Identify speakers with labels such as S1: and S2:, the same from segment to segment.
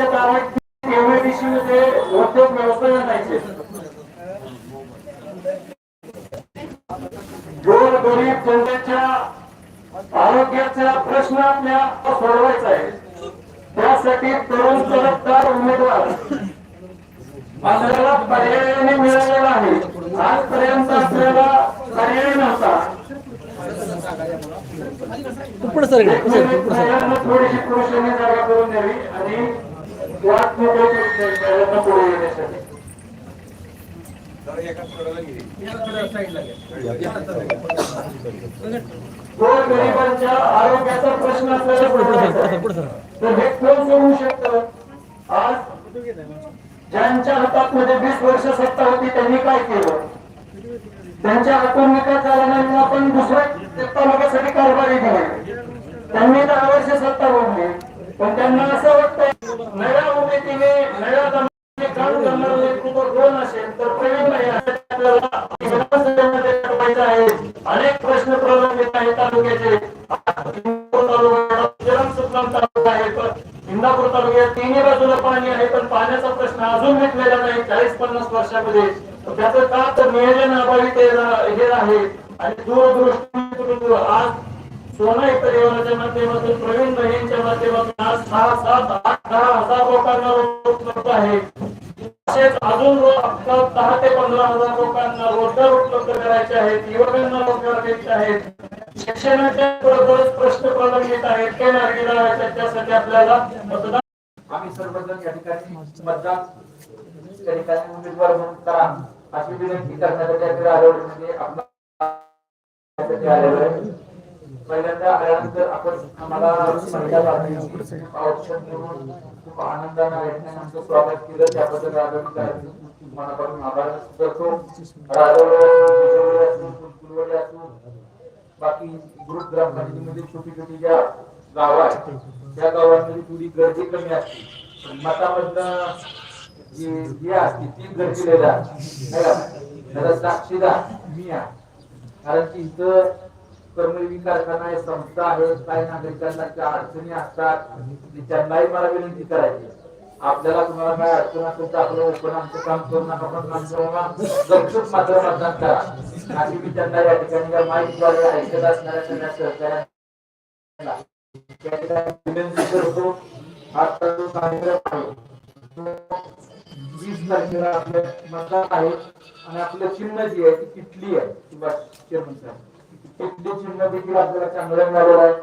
S1: आमच्या गावात मध्ये उद्योग व्यवसाय आणायचे. गोर गरीब जनतेच्या आरोग्याचा प्रश्न आपल्या सोडवायचा आहे. त्यासाठी तरुण तलबदार उमेदवार आपल्याला पर्यायाने मिळालेला आहे. आजपर्यंत आपल्याला पर्याय नव्हता. थोडीशी पुरुषांनी जागा करून द्यावी आणि पुढे येण्यासाठी गरिबांच्या आरोग्याचा प्रश्न आपल्याला तर हे कोण सोडवू आज ज्यांच्या हातात मध्ये वीस वर्ष सत्ता होती. त्यांनी काय केलं? त्यांच्या हातून विकास झाला नाही आपण दुसऱ्या तालुक्यासाठी कारभारी दिले त्यांनी दहा वर्ष सत्ता भोगली पण त्यांना असं सोनाई परिवाराच्या माध्यमातून प्रवीण बहिणीच्या माध्यमातून आज सहा सात आठ दहा हजार लोकांना उपलब्ध आहे तसेच अजून दहा ते पंधरा हजार लोकांना रोजगार उपलब्ध करायचे आहेत युवकांना रोजगार द्यायचे आहेत शिक्षणाच्या बरोबरच प्रश्न प्रलंबित आहेत ते मार्गी लावायचे त्यासाठी आपल्याला मतदान
S2: आम्ही सर्वजण या ठिकाणी मतदान या ठिकाणी उमेदवार म्हणून करा. अशी विनंती करण्यासाठी आपल्याला राजवडीमध्ये आपला आलेलो आहे म्हणजे पहिल्यांदा आल्यानंतर आपण आम्हाला पहिल्या औषध देऊन खूप आनंदाने ऐकण्याने आमचं स्वागत केलं. त्याबद्दल राजवडीकरांचे मनापासून आभार करतो. राजवडी असो कुलवडी असो बाकी ग्रुप ग्रामपंचायतीमध्ये छोटी छोटी ज्या गाव आहेत त्या गावांमध्ये थोडी गर्दी कमी असते. मतामधनं जी जी असते ती आहे का? त्याला साक्षीदार मी आहे. कारण की इथं कर्मयोगी कारखाना आहे संस्था आहे काही नागरिकांना त्या अडचणी असतात. त्यांनाही मला विनंती करायची आपल्याला तुम्हाला काय अडचण असेल तर आपलं ओपन आमचं काम करू नका पण आमचं मात्र मतदान करा. अशी मी त्यांना या ठिकाणी या माहितीद्वारे ऐकत असणाऱ्या सगळ्या सहकार्यांना या ठिकाणी विनंती करतो. आता जो कार्यक्रम आहे वीस तारखेला आपल्या मतदान आहे. आणि आपलं चिन्ह जी आहे ती किटली आहे सुभाष चेअरमन साहेब किटली चिन्ह देखील आपल्याला चांगलं मिळालेलं आहे.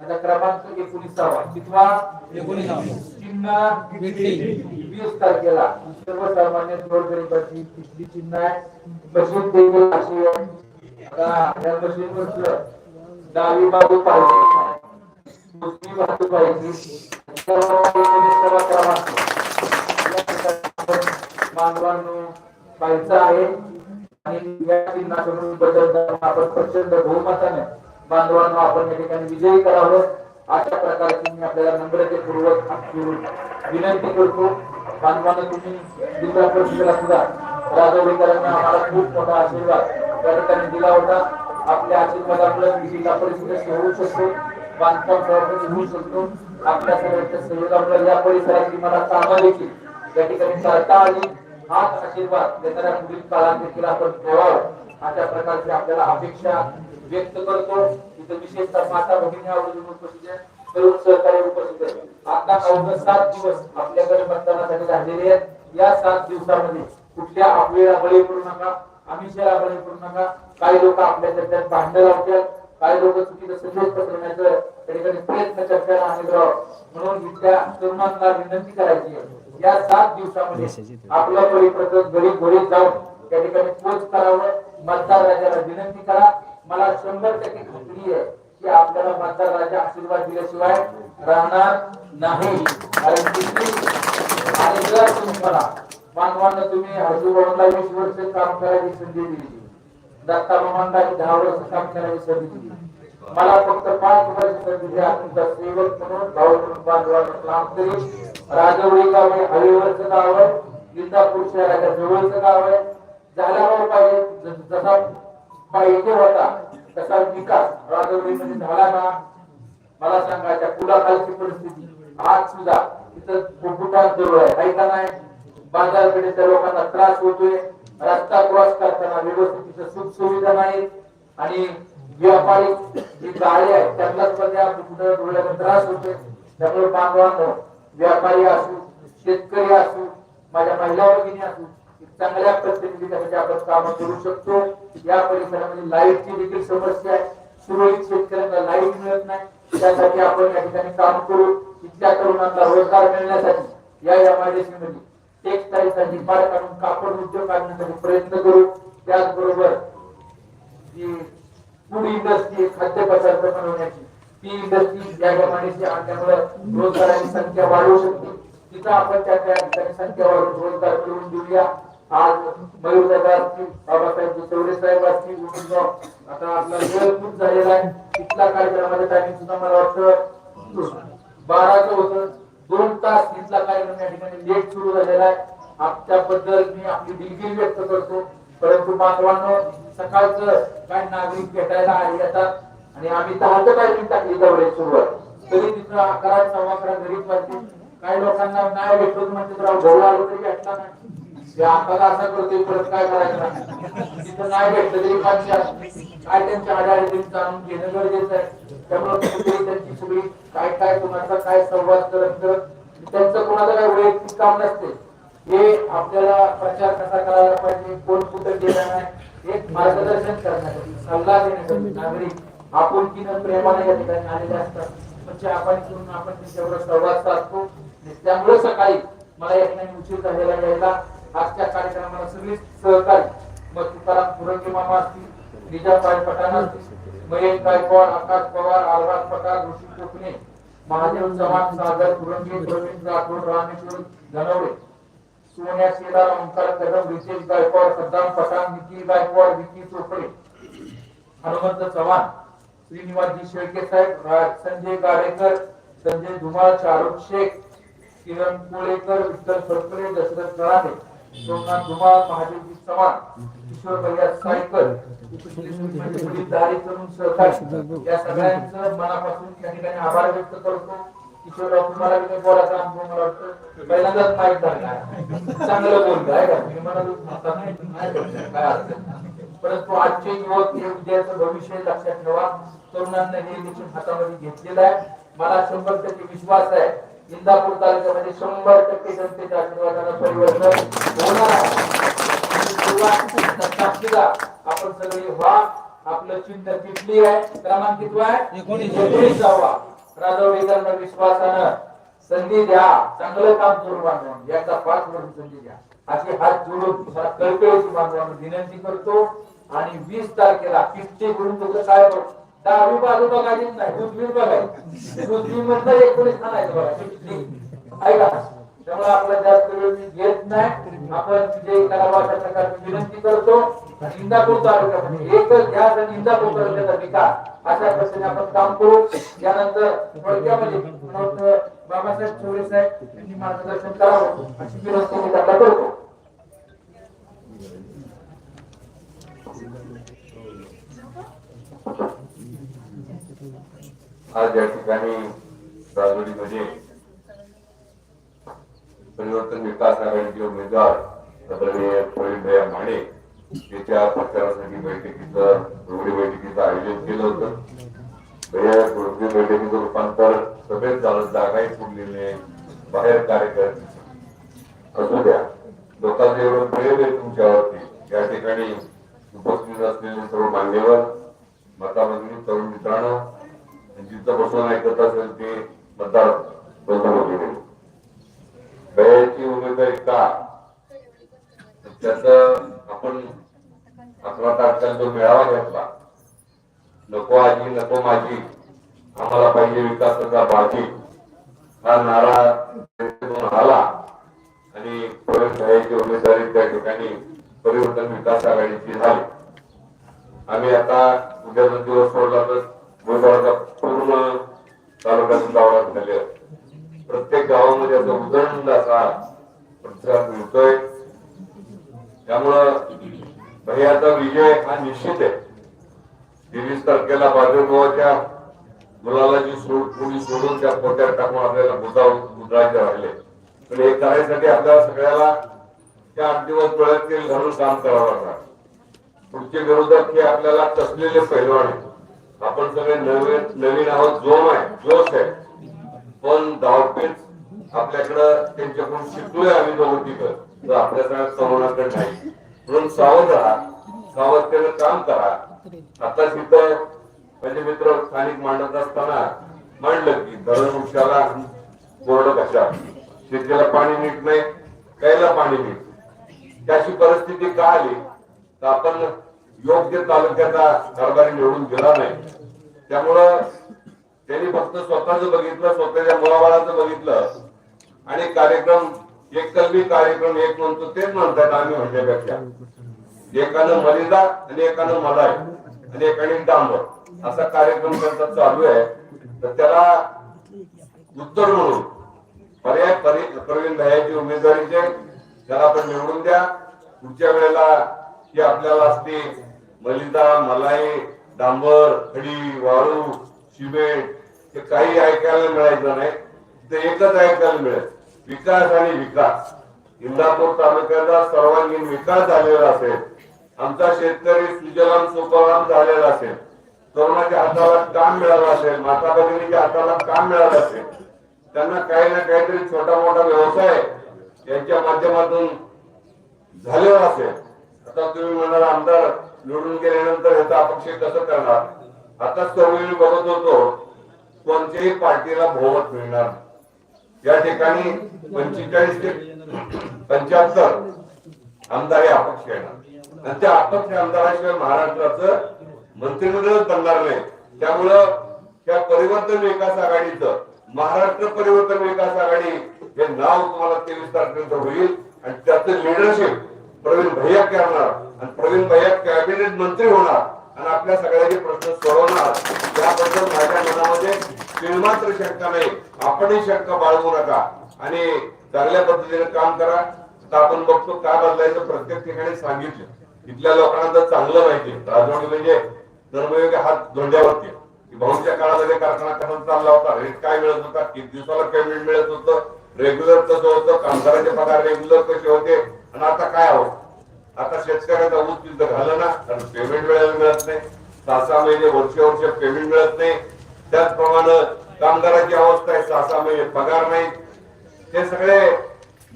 S2: आता क्रमांक एकोणीसावा. कितवा चिन्ह वीस तारखेला. सर्वसामान्य गोरगरिबाची किटली चिन्ह आहे. मशीन देखील अशी आहे आता या मशीनवरचं डावी बाजू पाहिजे. दुसरी बाजू पाहिजे. सर्व क्रमांक. बांधवांनो पाहायचं आहे. आणि या चिन्हाकडून बदल करून आपण प्रचंड बहुमताने बांधवांना आपण या ठिकाणी विजयी करावं. अशा प्रकारची मी आपल्याला नम्रतेपूर्वक विनंती करतो. बांधवांना तुम्ही जिल्हा परिषदेला सुद्धा राजवडीकरांना आम्हाला खूप मोठा आशीर्वाद त्या ठिकाणी दिला होता. आपल्या आशीर्वादामुळे मी जिल्हा परिषदेत होऊ शकतो. बांधकाम सभापती होऊ शकतो. आपल्या सर्वांच्या सहयोगामुळे या परिसराची मला कामं देखील या ठिकाणी करता आली. हाच आशीर्वाद देणाऱ्या पुढील काळात देखील आपण ठेवावं. अशा प्रकारची आपल्याला अपेक्षा व्यक्त करतो. इथं विशेषतः माता भगिनी आवडून उपस्थित आहे तरुण सहकारी उपस्थित आहे आता अवघड सात दिवस आपल्याकडे मतदानासाठी राहिलेले आहेत. या सात दिवसामध्ये कुठल्या आपल्याला बळी करू नका आमिषाला बळी करू नका. काही लोक आपल्या चर्चेत भांडण लावतात. काही लोक चुकीचं संदेश पसरवण्याचं त्या ठिकाणी प्रयत्न करताना आम्ही म्हणून इथल्या तरुणांना विनंती करायची आहे. या सात दिवसामध्ये आपल्या परिप्रत घरी घरी जाऊन त्या ठिकाणी पोच करावं मतदार राजाला विनंती करा. मला शंभर टक्के खात्री आहे की आपल्याला मतदार राजा आशीर्वाद दिल्याशिवाय राहणार नाही. कारण किती मला मानवांना तुम्ही हजूबाबांना वीस वर्ष काम करायची संधी दिली. दत्ता मामांना दहा वर्ष काम करायची संधी दिली. मला फक्त पाच वर्ष संधी द्या. तुमचा सेवक म्हणून भाऊ म्हणून बांधवांना काम करीन राजवडी गाव हे हवेवरचं गाव आहे इंदापूर शहराच्या जवळचं गाव आहे. झाल्यावर पाहिजे जसा पाहिजे होता तसा विकास राजवडीमध्ये झाला ना मला सांगा त्या पुलाखालची परिस्थिती. आज सुद्धा तिथं फुटफुटात जवळ आहे. ऐका नाही? बाजारपेठेच्या लोकांना त्रास होतोय. रस्ता क्रॉस करताना व्यवस्थित तिथं सुख सुविधा नाही. आणि व्यापारी जी गाडी आहे त्यांना पण त्या कुठं त्रास होतोय. त्यामुळे बांधवांना व्यापारी असू शेतकरी असू माझ्या महिला भगिनी असू चांगल्या पद्धतीने त्यासाठी आपण काम करू शकतो. या परिसरामध्ये लाईटची देखील समस्या आहे. सुरळीत शेतकऱ्यांना लाइट मिळत नाही. त्यासाठी आपण या ठिकाणी काम करू. इथल्या तरुणांना रोजगार मिळण्यासाठी या एमआयडीसी मध्ये टेक्सटाईल पार काढून कापड उद्योग काढण्यासाठी प्रयत्न करू. त्याचबरोबर जी फूड इंडस्ट्री खाद्यपदार्थ बनवण्याची तीन बत्तीस या एमआयडीसी आणल्यामुळे रोजगाराची संख्या वाढू शकते. तिथं आपण त्या ठिकाणी संख्या वाढून रोजगार मिळवून देऊया. आज मयूर दादा असतील बाबासाहेब चौरे साहेब असतील आता आपला वेळ खूप झालेला आहे. तिथला कार्यक्रमाच्या टायमिंग सुद्धा मला वाटतं बाराचं होतं. दोन तास तिथला कार्यक्रम या ठिकाणी लेट सुरू झालेला आहे. आपल्याबद्दल मी आपली दिलगिरी व्यक्त करतो. परंतु बांधवांनो सकाळचं काय नागरिक भेटायला आले येतात आणि आम्ही दहाचं टायमिंग टाकली दौरे सुरुवात. तरी तिथं अकरा सव्वा अकरा घरीच वाजते काही लोकांना नाही भेटत म्हणजे राव भाऊ आलो तरी भेटला नाही ते असं करतोय परत काय करायचं नाही. तिथं नाही भेटलं तरी पाचशे काय त्यांच्या अडाअडचणी जाणून घेणं गरजेचं आहे. त्यामुळे त्यांची सगळी काय काय कोणाचा काय संवाद करत करत त्यांचं कोणाचं काय वैयक्तिक काम नसते. हे आपल्याला प्रचार कसा करायला पाहिजे कोण कुठं गेला नाही एक मार्गदर्शन करण्यासाठी सल्ला देण्यासाठी नागरिक आपुलकीनं प्रेमाने या ठिकाणी आलेले असतात. म्हणजे आपण करून आपण त्यांच्यावर संवाद साधतो. त्यामुळे सकाळी मला या ठिकाणी उशीर झालेला यायला आजच्या कार्यक्रमाला सगळीच सहकारी मग तुकाराम पुरंगी मामा असतील निजाबाई पठाण असतील महेश गायकवाड आकाश पवार आलराज पठाण ऋषी कोकणे महादेव चव्हाण सागर पुरंगी प्रवीण राठोड रामेश्वर धनवडे सोन्या शेलार ओंकार कदम रितेश गायकवाड सद्दाम पठाण विकी गायकवाड विकी चोपडे हनुमंत चव्हाण श्रीनिवासजी शेळके साहेब रा- संजय गाडेकर संजय धुमाळ शाहरुख शेख किरण कोळेकर विठ्ठल फडकरे दशरथ गळाणे सोमनाथ धुमाळ महादेवजी चव्हाण किशोर भैया सायकर दारी करून सहकार या सगळ्यांचं मनापासून त्या ठिकाणी आभार व्यक्त करतो. किशोरराव तुम्हाला मी काही बोलायचा अनुभव मला वाटतं पहिल्यांदाच माहीत झालं. चांगलं बोलतो आहे का? मी म्हणत काय अडचण परंतु आजचे युवक हे उद्याचं भविष्य लक्षात ठेवा. तरुणांना हे इलेक्शन हातामध्ये घेतलेलं आहे. मला शंभर टक्के विश्वास आहे. इंदापूर तालुक्यामध्ये शंभर टक्के जनतेच्या आशीर्वादानं परिवर्तन होणार आहे. आणि आपण सगळे व्हा. आपलं चिन्ह तिथली आहे. क्रमांक किती आहे एकोणीस जावा राजवडीकरांना विश्वासानं संधी द्या. चांगलं काम करू बांधून याचा पाच वर्ष संधी द्या. अशी हात जोडून बांधवांना विनंती करतो. आणि वीस तारखेला किस्ती करून तुझं काय बघ दहावी बाजू बघायची नाही उजवी बघायची. उजवी मधलं एकोणीस आणायचं बघा किस्ती ऐका त्यामुळे आपला जास्त वेळ मी घेत नाही. आपण विजयी करावा अशा प्रकारची विनंती करतो. इंदापूर तालुक्यामध्ये एकच घ्या आणि इंदापूर तालुक्याचा विकास. अशा पद्धतीने आपण काम करू. यानंतर थोडक्यामध्ये बाबासाहेब थोरे साहेब यांनी मार्गदर्शन करावं अशी विनंती मी त्यांना करतो
S3: आज या ठिकाणी राजवडीमध्ये परिवर्तन विकास आघाडीचे उमेदवार आदरणीय प्रवीणभैया माने याच्या प्रचारासाठी बैठकीचं जोडी बैठकीचं आयोजन केलं होतं भैया जोडी बैठकीचं रूपांतर सभेत झालं जागाही फुटलेले बाहेर कार्यक्रम असू द्या. लोकांचं एवढं प्रेम आहे तुमच्यावरती. या ठिकाणी उपस्थित असलेले सर्व मान्यवर मतामधील तरुण मित्रांनो जिथं बसून ऐकत असेल ते मतदार बंधू वगैरे बयाची उमेदवारी का? त्याच आपण अकरा तारखेला जो मेळावा घेतला नको आजी नको माझी आम्हाला पाहिजे विकासाचा बाजी हा नारा काम करावं लागणार. पुढचे विरोधक हे आपल्याला तसलेले पैलवान आहेत. आपण सगळे नवीन नवीन आहोत जोम आहे जोश आहे. पण धावपेच आपल्याकडं त्यांच्याकडून शिकलोय आम्ही दोघं तर आपल्या सगळ्या नाही. म्हणून सावध राहा. सावधतेनं काम करा. आता तिथं म्हणजे मित्र स्थानिक मांडत असताना मांडलं की धरण वृक्षाला कोरड कशा? शेतीला पाणी नीट नाही प्यायला पाणी नीट त्याची परिस्थिती का आली तर आपण योग्य नेता कारभारी निवडून गेला नाही. त्यामुळं त्यांनी फक्त स्वतःच बघितलं स्वतःच्या मुलाबाळाचं बघितलं. आणि कार्यक्रम एक कलमी कार्यक्रम एक म्हणतो तेच म्हणतात आम्ही म्हणण्यापेक्षा. एकानं मलिदा आणि एकानं मलाय आणि एकाने डांबर. असा कार्यक्रम त्यांचा चालू आहे. तर त्याला उत्तर म्हणून पर्याय प्रवीण भायाची उमेदवारीचे त्याला आपण निवडून द्या. पुढच्या वेळेला ही आपल्याला असते मलिदा मलाई डांबर खडी वाळू सिमेंट हे काही ऐकायला मिळायचं नाही. ते एकच ऐकायला मिळेल. विकास आणि विकास. इंदापूर तालुक्याचा सर्वांगीण विकास झालेला असेल. आमचा शेतकरी सुजलाम सुफलाम झालेला असेल. तरुणाच्या हाताला काम मिळालं असेल. माता भगिनीच्या हाताला काम मिळालं असेल. त्यांना काही ना काहीतरी छोटा मोठा व्यवसाय यांच्या माध्यमातून झालेला असेल. आता तुम्ही म्हणाल आमदार निवडून गेल्यानंतर ह्याचा अपक्ष कसं करणार? आता सर्व बघत होतो कोणत्याही पार्टीला बहुमत मिळणार या ठिकाणी पंचेचाळीस ते पंच्याहत्तर आमदार हे अपक्ष येणार. आणि त्या अपक्ष आमदाराशिवाय महाराष्ट्राचं मंत्रिमंडळच बनणार नाही. त्यामुळं त्या परिवर्तन विकास आघाडीचं महाराष्ट्र परिवर्तन विकास आघाडी हे नाव तुम्हाला तेवीस तारखेनंतर होईल. आणि त्याचं लिडरशिप प्रवीण भैया करणार आणि प्रवीण भैया कॅबिनेट मंत्री होणार आणि आपल्या सगळ्यांचे प्रश्न सोडवणार. याबद्दल माझ्या मनामध्ये तिळमात्र शंका नाही. आपणही शंका बाळगू नका. आणि चांगल्या पद्धतीने काम करा. आता आपण बघतो काय बदलायचं प्रत्येक ठिकाणी सांगितलं. इथल्या लोकांना तर चांगलं माहिती राजवाडी म्हणजे धर्मयोग हात धोंड्यावरती भाऊच्या काळामध्ये कारखाना कसा चालला होता? रेट काय मिळत होता? किती दिवसाला पेमेंट मिळत होतं? रेग्युलर कसं होतं? कामगारांचे पगार रेग्युलर कसे होते? आणि आता काय हो? आता शेतकऱ्याचा ऊस तिथं घालं ना कारण पेमेंट वेळेला मिळत नाही. सहा सहा महिने वर्ष वर्ष पेमेंट मिळत नाही. त्याचप्रमाणे कामगाराची अवस्था आहे सहा सहा महिने पगार नाही. हे सगळे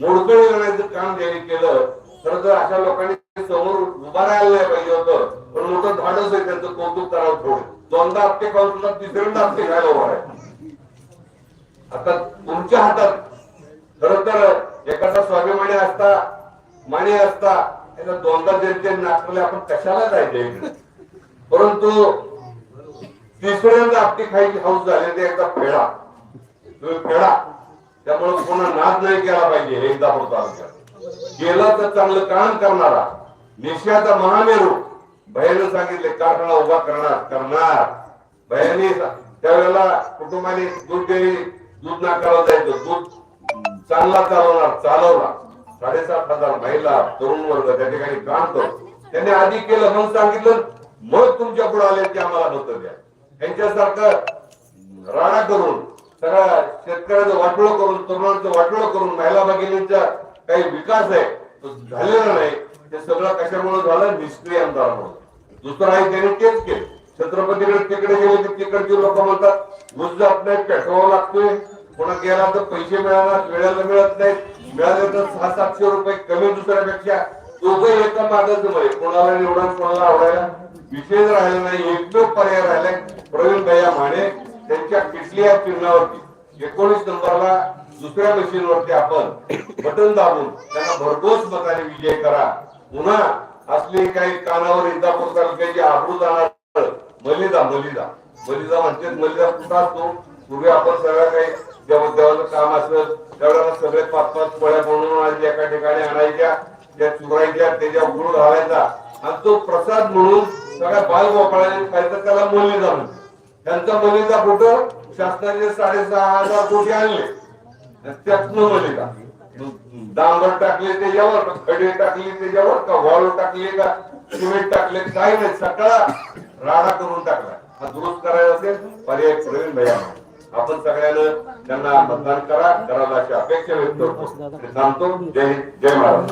S3: मोडकळी करण्याचं काम ज्यांनी केलं खर तर अशा लोकांनी समोर उभा राहायला नाही पाहिजे होतं. पण मोठं धाडस आहे त्यांचं कौतुक करावं थोडं. दोनदा हप्ते खाऊन सुद्धा तिसऱ्यांदा हप्ते खायला उभा आहे आता तुमच्या हातात खर तर एखादा स्वाभिमानी असता माने असता याला दोनदा जनते नागपूरला आपण कशाला जायचे? परंतु तिसऱ्यांदा आपली खायची हाऊस झाली ते एकदा फेडा. तुम्ही फेडा. त्यामुळे पुन्हा नाद नाही केला पाहिजे एकदा होता केला तर चांगलं काम करणारा निश्चयाचा महामेरू. भयानं सांगितले कारखाना उभा करणार करणार. भयाने त्यावेळेला कुटुंबाने दूध डेअरी दूध नाकाला जायचं. दूध चांगला चालवणार चालवला साडेसात हजार महिला तरुण वर्ग त्या ठिकाणी काम करतो त्यांनी आधी केलं म्हणून सांगितलं मग तुमच्यापुढे आले ते आम्हाला नव्हतं द्या. यांच्यासारखं राणा करून सगळ्या शेतकऱ्याचं वाटोळ करून तरुणांचं वाटोळ करून महिला भगिनींचा काही विकास आहे तो झालेला नाही ते सगळं कशामुळे झालं? निष्क्रिय आमदारामुळे. दुसरं आहे त्याने तेच केलं. छत्रपतीकडे तिकडे गेले की तिकडचे लोक म्हणतात गुजरात आपल्या नाही पेट्रोल लागतोय. कोणा गेला तर पैसे मिळाला वेळेला मिळत नाहीत. मिळाले तर सहा सातशे रुपये कमी दुसऱ्यापेक्षा दोघं एका मागच मध्ये कोणाला निवडा कोणाला आवडायला विशेष राहिला नाही. एकमेव पर्याय राहिलाय. प्रवीण भैया माने त्यांच्या किटली चिन्हावरती एकोणीस नंबरला दुसऱ्या मशीनवरती आपण बटन दाबून त्यांना भरघोस मताने विजय करा. पुन्हा असले काही कानावर इंदापूर तालुक्याची आबरू जाणार मलिदा मलिदा. मलिदा म्हणते मलिदा कुठं असतो? पूर्वी आपण सगळं काही जेव्हा देवाचं काम असेल त्यावेळेला सगळे पाच पाच पोळ्या बनवून आणायच्या एका ठिकाणी आणायच्या ज्या चुरायच्या त्याच्या गुळ घालायचा आणि तो प्रसाद म्हणून सगळ्या बाल बालगोपाळाने खायचं त्याला मलिदा म्हणते त्यांचा मलिदा फोटो शासनाने साडेसहा हजार कोटी आणले. त्यातनं मलिदा डांबर टाकले त्याच्यावर का खडे टाकले त्याच्यावर का वॉल टाकले का सिमेंट टाकले काही नाही सगळा राडा करून टाकला. हा दुरुस्त करायचा असेल पर्याय प्रवीण भैया आपण सगळ्यानं त्यांना मतदान करा करायला अशी अपेक्षा व्यक्त करतो आणि थांबतो जय हिंद जय महाराज